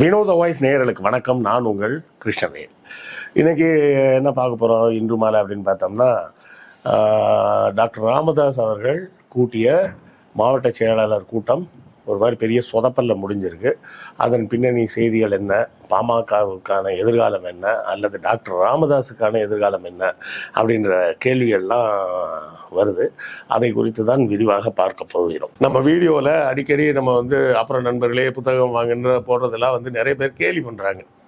வினோத வாய்ஸ் நேயர்களுக்கு வணக்கம். நான் உங்கள் கிருஷ்ணவேல். இன்னைக்கு என்ன பார்க்க போகிறோம் இன்று மாலை அப்படின்னு பார்த்தோம்னா டாக்டர் ராமதாஸ் அவர்கள் கூட்டிய மாவட்ட செயலாளர் கூட்டம் ஒரு மாதிரி பெரிய சொதப்பல்ல முடிஞ்சிருக்கு. அதன் பின்னணி செய்திகள் என்ன? பாமகவுக்கான எதிர்காலம் என்ன? அல்லது டாக்டர் ராமதாஸுக்கான எதிர்காலம் என்ன? அப்படின்ற கேள்விகள்லாம் வருது. அதை குறித்து தான் விரிவாக பார்க்க போகிறோம். நம்ம வீடியோவில் அடிக்கடி நம்ம வந்து அப்புறம் நண்பர்களே புத்தகம் வாங்குன்ற போடுறதெல்லாம் வந்து நிறைய பேர் கேள்வி பண்ணுறாங்க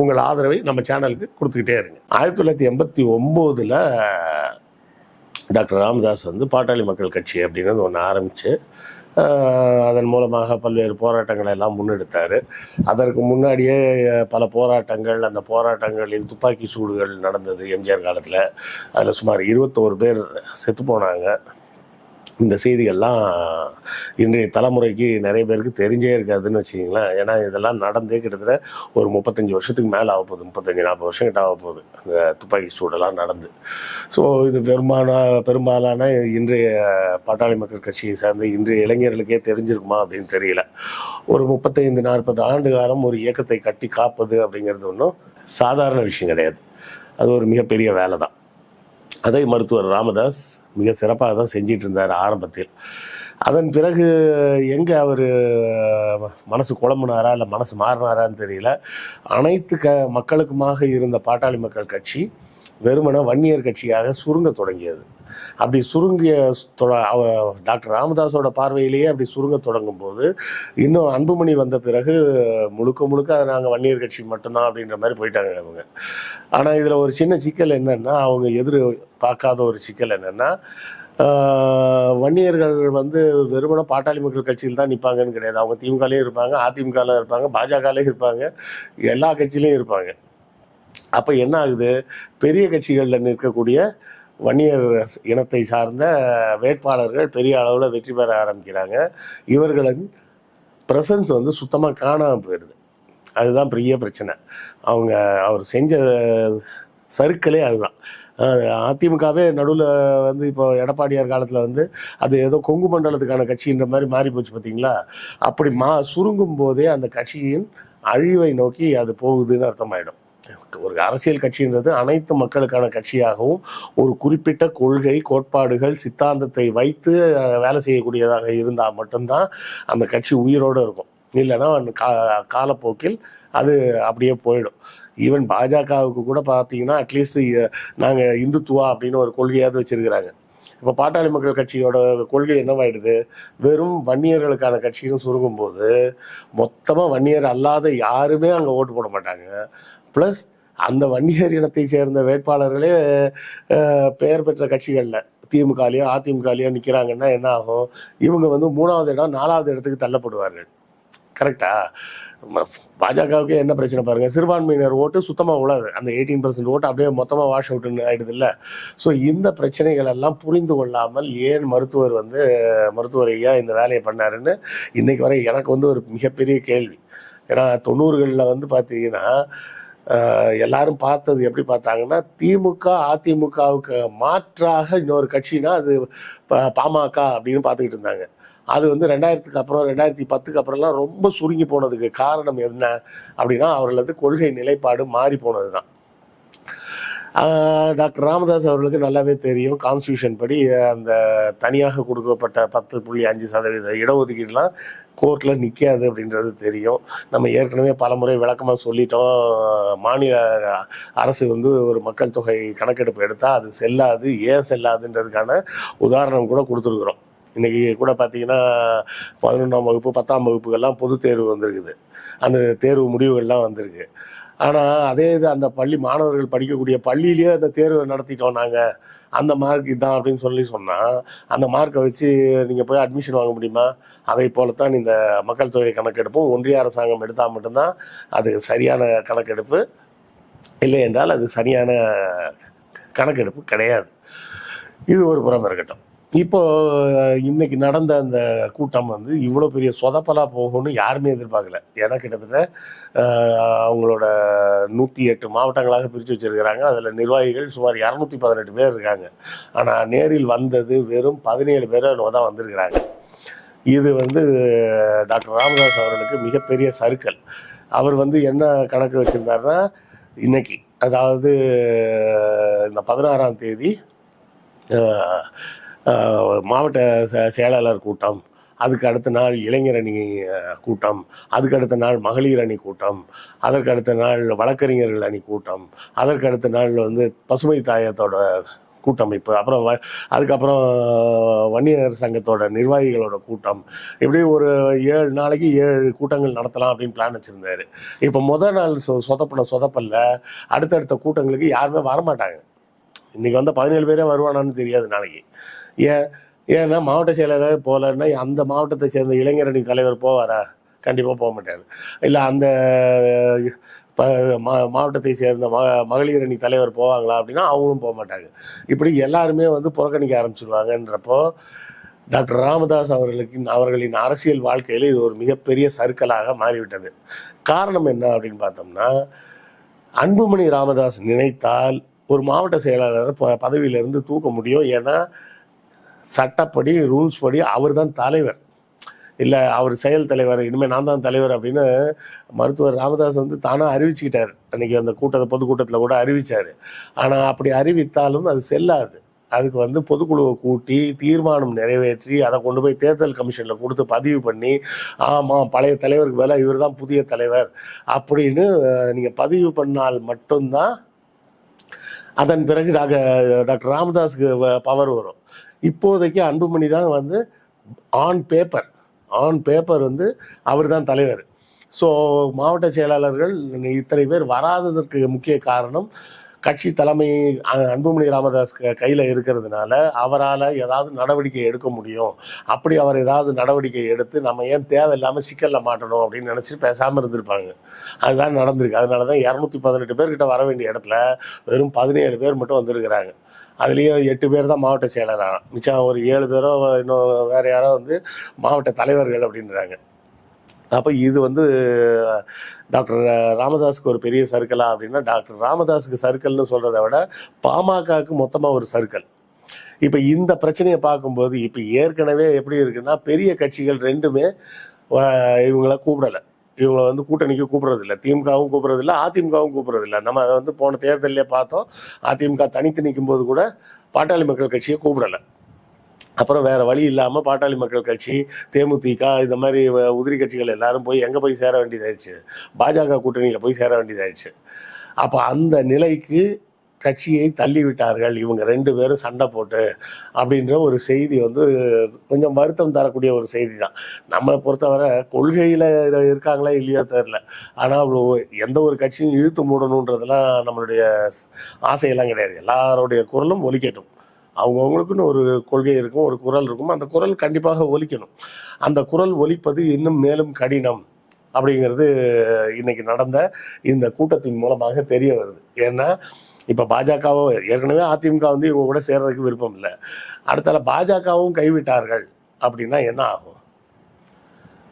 உங்கள் ஆதரவை நம்ம சேனலுக்கு கொடுத்துக்கிட்டே இருங்க. ஆயிரத்தி தொள்ளாயிரத்தி எண்பத்தி ஒம்போதில் டாக்டர் ராமதாஸ் வந்து பாட்டாளி மக்கள் கட்சி அப்படிங்கிறது ஒன்று ஆரம்பித்து அதன் மூலமாக பல்வேறு போராட்டங்களை எல்லாம் முன்னெடுத்தார். அதற்கு முன்னாடியே பல போராட்டங்கள் அந்த போராட்டங்களில் துப்பாக்கி சூடுகள் நடந்தது எம்ஜிஆர் காலத்தில். அதில் சுமார் இருபத்தோரு பேர் செத்து போனாங்க. இந்த செய்திகள்லாம் இன்றைய தலைமுறைக்கு நிறைய பேருக்கு தெரிஞ்சே இருக்காதுன்னு வச்சுக்கிங்களேன். ஏன்னா இதெல்லாம் நடந்தே கிட்டத்தட்ட ஒரு முப்பத்தஞ்சு வருஷத்துக்கு மேலே ஆக போகுது. முப்பத்தஞ்சு நாற்பது வருஷம் கிட்ட ஆக போகுது. அந்த துப்பாக்கி சூடெல்லாம் நடந்து. ஸோ இது பெரும்பாலான பெரும்பாலான இன்றைய பாட்டாளி மக்கள் கட்சியை சார்ந்த இன்றைய இளைஞர்களுக்கே தெரிஞ்சிருக்குமா அப்படின்னு தெரியல. ஒரு முப்பத்தைந்து நாற்பது ஆண்டு காலம் ஒரு இயக்கத்தை கட்டி காப்பது அப்படிங்கிறது ஒன்றும் சாதாரண விஷயம் கிடையாது. அது ஒரு மிகப்பெரிய வேலை தான் அதை மருத்துவர் ராமதாஸ் மிக சிறப்பாக தான் செஞ்சிட்டு இருந்தார் ஆரம்பத்தில். அதன் பிறகு எங்கே அவர் மனசு குழம்புனாரா இல்லை மனசு மாறினாரான்னு தெரியல. அனைத்து க மக்களுக்குமாக இருந்த பாட்டாளி மக்கள் கட்சி வெறுமன வன்னியர் கட்சியாக சுருங்க தொடங்கியது. அப்படி சுருங்கிய தொட- டாக்டர் ராமதாஸோட பார்வையிலேயே அப்படி சுருங்க தொடங்கும் போது இன்னும் அன்புமணி வந்த பிறகு முழுக்க முழுக்க அதை நாங்கள் வன்னியர் கட்சி மட்டும்தான் அப்படின்ற மாதிரி போயிட்டாங்க அவங்க ஆனால் இதில் ஒரு சின்ன சிக்கல் என்னன்னா அவங்க எதிர் பார்க்காத ஒரு சிக்கல் என்னன்னா வன்னியர்கள் வந்து வெறுமன பாட்டாளி மக்கள் கட்சியில் தான் நிற்பாங்கன்னு கிடையாது. அவங்க திமுகலேயும் இருப்பாங்க அதிமுகலையும் இருப்பாங்க பாஜகலையும் இருப்பாங்க எல்லா கட்சியிலையும் இருப்பாங்க. அப்போ என்ன ஆகுது? பெரிய கட்சிகளில் நிற்கக்கூடிய வன்னியர் இனத்தை சார்ந்த வேட்பாளர்கள் பெரிய அளவில் வெற்றி பெற ஆரம்பிக்கிறாங்க. இவர்களின் ப்ரெசன்ஸ் வந்து சுத்தமாக காணாமல் போயிடுது. அதுதான் பெரிய பிரச்சனை. அவங்க அவர் செஞ்ச சருக்களே அதுதான். அதிமுகவே நடுவில் வந்து இப்போ எடப்பாடியார் காலத்தில் வந்து அது ஏதோ கொங்கு மண்டலத்துக்கான கட்சின்ற மாதிரி மாறி போச்சு பார்த்தீங்களா அப்படி மா சுருங்கும் போதே அந்த கட்சியின் அழிவை நோக்கி அது போகுதுன்னு அர்த்தமாயிடும். ஒரு அரசியல் கட்சின்றது அனைத்து மக்களுக்கான கட்சியாகவும் ஒரு குறிப்பிட்ட கொள்கை கோட்பாடுகள் சித்தாந்தத்தை வைத்து வேலை செய்யக்கூடியதாக இருந்தால் மட்டும்தான் அந்த கட்சி உயிரோடு இருக்கும். இல்லைன்னா கா காலப்போக்கில் அது அப்படியே போயிடும். ஈவன் பாஜகவுக்கு கூட பார்த்தீங்கன்னா அட்லீஸ்ட் நாங்கள் இந்துத்துவா அப்படின்னு ஒரு கொள்கையாவது வச்சிருக்கிறாங்க. இப்போ பாட்டாளி மக்கள் கட்சியோட கொள்கை என்னவாயிடுது? வெறும் வன்னியர்களுக்கான கட்சின்னு சுருங்கும் போது மொத்தமாக வன்னியர் அல்லாத யாருமே அங்கே ஓட்டு போட மாட்டாங்க. ப்ளஸ் அந்த வன்னியர் இனத்தை சேர்ந்த வேட்பாளர்களே பெயர் பெற்ற கட்சிகளில் திமுகலையோ அதிமுகலையோ நிற்கிறாங்கன்னா என்ன ஆகும்? இவங்க வந்து மூணாவது இடம் நாலாவது இடத்துக்கு தள்ளப்படுவார்கள். கரெக்டா பாஜகவுக்கு என்ன பிரச்சனை பாருங்க? சிறுபான்மையினர் ஓட்டு சுத்தமாக உழாது. அந்த எயிட்டீன் பர்சன்ட் ஓட்டு அப்படியே மொத்தமாக வாஷ் அவுட்னு ஆயிடுது இல்லை ஸோ இந்த பிரச்சனைகள் எல்லாம் புரிந்து கொள்ளாமல் ஏன் மருத்துவர் வந்து மருத்துவர் ஐயா இந்த வேலையை பண்ணாருன்னு இன்னைக்கு வரை எனக்கு வந்து ஒரு மிகப்பெரிய கேள்வி. ஏன்னா தொண்ணூறுகளில் வந்து பார்த்தீங்கன்னா எல்லாரும் பார்த்தது எப்படி பார்த்தாங்கன்னா திமுக அதிமுகவுக்கு மாற்றாக இன்னொரு கட்சினா அது பாமக அப்படின்னு பார்த்துக்கிட்டு இருந்தாங்க. அது வந்து ரெண்டாயிரத்துக்கு அப்புறம் ரெண்டாயிரத்தி பத்துக்கு அப்புறம்லாம் ரொம்ப சுருங்கி போனதுக்கு காரணம் என்ன அப்படின்னா அவர்களது கொள்கை நிலைப்பாடு மாறி போனது தான் டாக்டர் ராமதாஸ் அவர்களுக்கு நல்லாவே தெரியும். கான்ஸ்டியூஷன் படி அந்த தனியாக கொடுக்கப்பட்ட பத்து புள்ளி அஞ்சு சதவீத இடஒதுக்கீடுலாம் கோர்ட்டில் நிற்காது அப்படின்றது தெரியும். நம்ம ஏற்கனவே பலமுறை விளக்கமாக சொல்லிட்டோம். மாநில அரசு வந்து ஒரு மக்கள் தொகை கணக்கெடுப்பு எடுத்தால் அது செல்லாது ஏன் செல்லாதுன்றதுக்கான உதாரணம் கூட கொடுத்துருக்குறோம். இன்னைக்கு கூட பார்த்தீங்கன்னா பதினொன்றாம் வகுப்பு பத்தாம் வகுப்புகள்லாம் பொது தேர்வு வந்திருக்குது. அந்த தேர்வு முடிவுகள்லாம் வந்திருக்கு. ஆனால் அதே இது அந்த பள்ளி மாணவர்கள் படிக்கக்கூடிய பள்ளியிலேயே அந்த தேர்வை நடத்திட்டோம் நாங்கள் அந்த மார்க் இதான் அப்படின்னு சொல்லி சொன்னால் அந்த மார்க்கை வச்சு நீங்கள் போய் அட்மிஷன் வாங்க முடியுமா? அதை போலத்தான் இந்த மக்கள் தொகை கணக்கெடுப்பும் ஒன்றிய அரசாங்கம் எடுத்தால் மட்டும்தான் அது சரியான கணக்கெடுப்பு. இல்லை என்றால் அது சரியான கணக்கெடுப்பு கிடையாது. இது ஒரு புறம் இருக்கட்டும். இப்போ இன்னைக்கு நடந்த அந்த கூட்டம் வந்து இவ்வளோ பெரிய சொதப்பலாக போகும்னு யாருமே எதிர்பார்க்கல. ஏன்னா கிட்டத்தட்ட அவங்களோட நூற்றி எட்டு மாவட்டங்களாக பிரித்து வச்சிருக்கிறாங்க. அதில் நிர்வாகிகள் சுமார் இரநூத்தி பதினெட்டு பேர் இருக்காங்க. ஆனால் நேரில் வந்தது வெறும் பதினேழு பேர் தான் வந்திருக்கிறாங்க. இது வந்து டாக்டர் ராமதாஸ் அவர்களுக்கு மிகப்பெரிய சறுக்கல். அவர் வந்து என்ன கணக்கு வச்சிருந்தாருன்னா இன்னைக்கு அதாவது இந்த பதினாறாம் தேதி மாவட்ட செ- செயலாளர் கூட்டம் அதுக்கு அடுத்த நாள் இளைஞரணி கூட்டம் அதுக்கு அடுத்த நாள் மகளிர் அணி கூட்டம் அதற்கு அடுத்த நாள் வழக்கறிஞர்கள் அணி கூட்டம் அதற்கு அடுத்த நாள் வந்து பசுமை தாயத்தோட கூட்டமைப்பு அப்புறம் வ- அதுக்கப்புறம் வன்னியர் சங்கத்தோட நிர்வாகிகளோட கூட்டம். இப்படி ஒரு ஏழு நாளைக்கு ஏழு கூட்டங்கள் நடத்தலாம் அப்படின்னு பிளான் வச்சுருந்தாரு. இப்போ முதல் நாள் சொ சொதப்பின சொதப்பல்ல அடுத்தடுத்த கூட்டங்களுக்கு யாருமே வரமாட்டாங்க. இன்னைக்கு வந்து பதினேழு பேரே வருவானான்னு தெரியாது நாளைக்கு. ஏன் ஏன்னா மாவட்ட செயலாளர் போகலன்னா அந்த மாவட்டத்தை சேர்ந்த இளைஞரணி தலைவர் போவாரா? கண்டிப்பாக போக மாட்டார். இல்லை அந்த மாவட்டத்தை சேர்ந்த ம மகளிர் அணி தலைவர் போவாங்களா அப்படின்னா அவங்களும் போக மாட்டாங்க. இப்படி எல்லாருமே வந்து புறக்கணிக்க ஆரம்பிச்சிருவாங்கன்றப்போ டாக்டர் ராமதாஸ் அவர்களுக்கு அவர்களின் அரசியல் வாழ்க்கையில் இது ஒரு மிகப்பெரிய சர்க்கலாக மாறிவிட்டது. காரணம் என்ன அப்படின்னு பார்த்தோம்னா அன்புமணி ராமதாஸ் நினைத்தால் ஒரு மாவட்ட செயலாளரை ப பதவியிலிருந்து தூக்க முடியும். ஏன்னா சட்டப்படி ரூல்ஸ் படி அவர் தான் தலைவர். இல்லை அவர் செயல் தலைவர் இனிமேல் நான் தான் தலைவர் அப்படின்னு மருத்துவர் ராமதாஸ் வந்து தானாக அறிவிச்சுக்கிட்டார். அன்னைக்கு அந்த கூட்டத்தை பொதுக்கூட்டத்தில் கூட அறிவிச்சார். ஆனால் அப்படி அறிவித்தாலும் அது செல்லாது. அதுக்கு வந்து பொதுக்குழுவை கூட்டி தீர்மானம் நிறைவேற்றி அதை கொண்டு போய் தேர்தல் கமிஷனில் கொடுத்து பதிவு பண்ணி ஆமாம் பழைய தலைவருக்கு மேலே இவர் தான் புதிய தலைவர் அப்படின்னு நீங்கள் பதிவு பண்ணால் மட்டும்தான் அதன் பிறகு டாக்டர் டாக்டர் ராமதாஸுக்கு பவர் வரும். இப்போதைக்கு அன்புமணி தான் வந்து ஆன் பேப்பர் ஆன் பேப்பர் வந்து அவர் தான் தலைவர். ஸோ மாவட்ட செயலாளர்கள் இத்தனை பேர் வராததற்கு முக்கிய காரணம் கட்சி தலைமை அன்புமணி ராமதாஸ் கையில் இருக்கிறதுனால அவரால் ஏதாவது நடவடிக்கை எடுக்க முடியும். அப்படி அவர் ஏதாவது நடவடிக்கை எடுத்து நம்ம ஏன் தேவையில்லாமல் சிக்கலில் மாட்டணும் அப்படின்னு நினச்சிட்டு பேசாமல் இருந்திருப்பாங்க. அதுதான் நடந்திருக்கு. அதனால தான் இரநூத்தி பதினெட்டு பேர்கிட்ட வர வேண்டிய இடத்துல வெறும் பதினேழு பேர் மட்டும் வந்திருக்கிறாங்க. அதுலேயும் எட்டு பேர் தான் மாவட்ட செயலாளர் மிச்சம் ஒரு ஏழு பேரோ இன்னும் வேற யாரோ வந்து மாவட்ட தலைவர்கள் அப்படின்றாங்க. அப்போ இது வந்து டாக்டர் ராமதாஸுக்கு ஒரு பெரிய சர்க்கிளா அப்படின்னா டாக்டர் ராமதாஸுக்கு சர்க்கிள்னு சொல்கிறத விட பாமகவுக்கு மொத்தமாக ஒரு சர்க்கிள். இப்போ இந்த பிரச்சனையை பார்க்கும்போது இப்போ ஏற்கனவே எப்படி இருக்குன்னா பெரிய கட்சிகள் ரெண்டுமே இவங்கள கூப்பிடலை. இவங்களை வந்து கூட்டணிக்கு கூப்பிட்றதில்ல. திமுகவும் கூப்பிட்றதில்ல அதிமுகவும் கூப்பிட்றதில்ல. நம்ம அதை வந்து போன தேர்தலிலே பார்த்தோம். அதிமுக தனித்து நிற்கும் போது கூட பாட்டாளி மக்கள் கட்சியை கூப்பிடலை. அப்புறம் வேற வழி இல்லாமல் பாட்டாளி மக்கள் கட்சி தேமுதிக இந்த மாதிரி உதிரி கட்சிகள் எல்லாரும் போய் எங்கே போய் சேர வேண்டியதாயிடுச்சு? பாஜக கூட்டணியில் போய் சேர வேண்டியதாயிடுச்சு. அப்போ அந்த நிலைக்கு கட்சியை தள்ளிவிட்டார்கள். இவங்க ரெண்டு பேரும் சண்டை போட்டு அப்படின்ற ஒரு செய்தி வந்து கொஞ்சம் வருத்தம் தரக்கூடிய ஒரு செய்தி தான். நம்மளை பொறுத்தவரை கொள்கையில் இருக்காங்களா இல்லையோ தெரில ஆனால் எந்த ஒரு கட்சியும் இழுத்து மூடணுன்றதெல்லாம் நம்மளுடைய ஆசையெல்லாம் கிடையாது. எல்லாருடைய குரலும் ஒலிக்கட்டும். அவங்கவுங்களுக்குன்னு ஒரு கொள்கை இருக்கும் ஒரு குரல் இருக்கும். அந்த குரல் கண்டிப்பாக ஒலிக்கணும். அந்த குரல் ஒலிப்பது இன்னும் மேலும் கடினம் அப்படிங்கிறது இன்னைக்கு நடந்த இந்த கூட்டத்தின் மூலமாக தெரிய வருது. ஏன்னா இப்போ பாஜகவோ ஏற்கனவே அதிமுக வந்து இவங்க கூட சேர்றதுக்கு விருப்பம் இல்லை. அடுத்தால பாஜகவும் கைவிட்டார்கள் அப்படின்னா என்ன ஆகும்?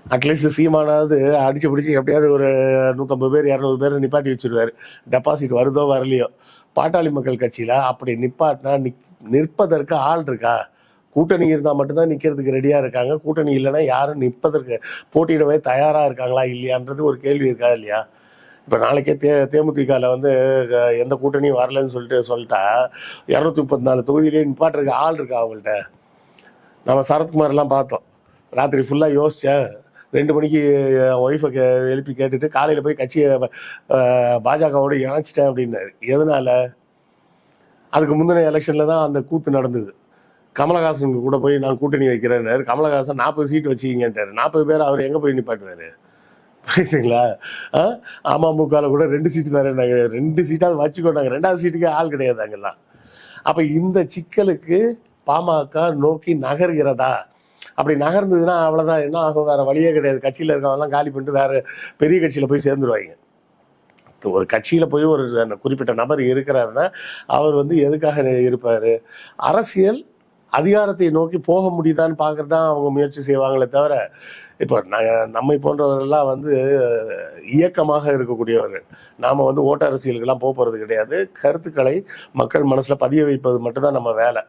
அட்லீஸ்ட் சீமானாவது அடிச்சு பிடிச்சி எப்படியாவது ஒரு நூற்றம்பது பேர் இரநூறு பேர் நிப்பாட்டி வச்சுருவார். டெபாசிட் வருதோ வரலையோ. பாட்டாளி மக்கள் கட்சியில் அப்படி நிப்பாட்டினா நிக் நிற்பதற்கு ஆள் இருக்கா? கூட்டணி இருந்தால் மட்டும்தான் நிற்கிறதுக்கு ரெடியாக இருக்காங்க. கூட்டணி இல்லைன்னா யாரும் நிற்பதற்கு போட்டியிடவே தயாராக இருக்காங்களா இல்லையான்றது ஒரு கேள்வி இருக்கா இல்லையா? இப்போ நாளைக்கே தே தேமுதிகவில் வந்து எந்த கூட்டணியும் வரலன்னு சொல்லிட்டு சொல்லிட்டா இரநூத்தி முப்பத்தி நாலு தொகுதியிலே நிப்பாட்டுறதுக்கு ஆள் இருக்கா அவங்கள்ட்ட? நம்ம சரத்குமார்லாம் பார்த்தோம். ராத்திரி ஃபுல்லாக யோசித்தேன் ரெண்டு மணிக்கு என் ஒய்ஃபை கே எழுப்பி கேட்டுட்டு காலையில் போய் கட்சியை பாஜகவோடு இணைச்சிட்டேன் அப்படின்னாரு. எதனால? அதுக்கு முந்தின எலெக்ஷனில் தான் அந்த கூத்து நடந்தது. கமலஹாசனுக்கு கூட போய் நான் கூட்டணி வைக்கிறேன்னாரு. கமலஹாசன் நாற்பது சீட் வச்சுக்கிங்கன்ட்டாரு. நாற்பது பேர் அவர் எங்கே போய் நிப்பாட்டுவாரு? புரியுதுங்களா? ஆ? அமமுகவில் கூட ரெண்டு சீட்டு தரேன்னாங்க ரெண்டு சீட்டாவது வச்சுக்கோட்டாங்க ரெண்டாவது சீட்டுக்கே ஆள் கிடையாது அங்கெல்லாம். அப்போ இந்த சிக்கலுக்கு பாமக நோக்கி நகர்கிறதா? அப்படி நகர்ந்ததுன்னா அவ்வளோதான் என்ன ஆகும்? வேறு வழியே கிடையாது. கட்சியில் இருக்கவங்கலாம் காலி பண்ணிட்டு வேறு பெரிய கட்சியில் போய் சேர்ந்துருவாங்க. ஒரு கட்சியில் போய் ஒரு குறிப்பிட்ட நபர் இருக்கிறாருன்னா அவர் வந்து எதுக்காக இருப்பார்? அரசியல் அதிகாரத்தை நோக்கி போக முடியுதான்னு பார்க்கறது தான் அவங்க முயற்சி செய்வாங்களே தவிர இப்போ ந- நம்மை போன்றவர்கள்லாம் வந்து இயக்கமாக இருக்கக்கூடியவர்கள். நாம் வந்து ஓட்ட அரசியலுக்கெல்லாம் போக போகிறது கிடையாது. கருத்துக்களை மக்கள் மனசில் பதிய வைப்பது மட்டும்தான் நம்ம வேலை.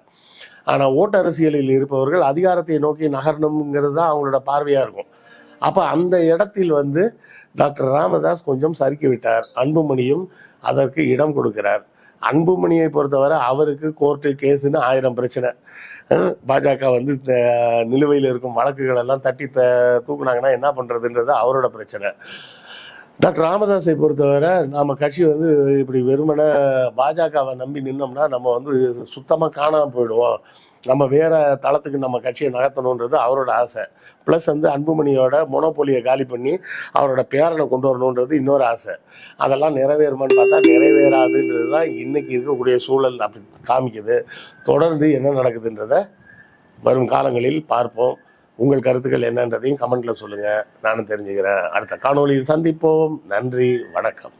ஆனால் ஓட்ட அரசியலில் இருப்பவர்கள் அதிகாரத்தை நோக்கி நகரணுங்கிறது தான் அவங்களோட பார்வையாக இருக்கும். அப்போ அந்த இடத்தில் வந்து டாக்டர் ராமதாஸ் கொஞ்சம் சறுக்கி விட்டார். அன்புமணியும் அதற்கு இடம் கொடுக்கிறார். அன்புமணியை பொறுத்தவரை அவருக்கு கோர்ட்டு கேஸுன்னு ஆயிரம் பிரச்சனை. பாஜக வந்து இந்த நிலுவையில் இருக்கும் வழக்குகள் எல்லாம் தட்டி த தூக்குனாங்கன்னா என்ன பண்ணுறதுன்றது அவரோட பிரச்சனை. டாக்டர் ராமதாஸை பொறுத்தவரை நம்ம கட்சி வந்து இப்படி வெறுமனை பாஜகவை நம்பி நின்னோம்னா நம்ம வந்து சுத்தமாக காணாமல் போயிடுவோம். நம்ம வேற தளத்துக்கு நம்ம கட்சியை நகர்த்தணுன்றது அவரோட ஆசை. ப்ளஸ் வந்து அன்புமணியோட மொனோபோலியை காலி பண்ணி அவரோட பேரனை கொண்டு வரணுன்றது இன்னொரு ஆசை. அதெல்லாம் நிறைவேறுமான்னு பார்த்தா நிறைவேறாதுன்றது தான் இன்னைக்கு இருக்கக்கூடிய சூழல் அப்படி காமிக்குது. தொடர்ந்து என்ன நடக்குதுன்றத வரும் காலங்களில் பார்ப்போம். உங்கள் கருத்துக்கள் என்னன்றதையும் கமெண்ட்ல சொல்லுங்க. நானும் தெரிஞ்சுக்கிறேன். அடுத்த காணொலியில் சந்திப்போம். நன்றி. வணக்கம்.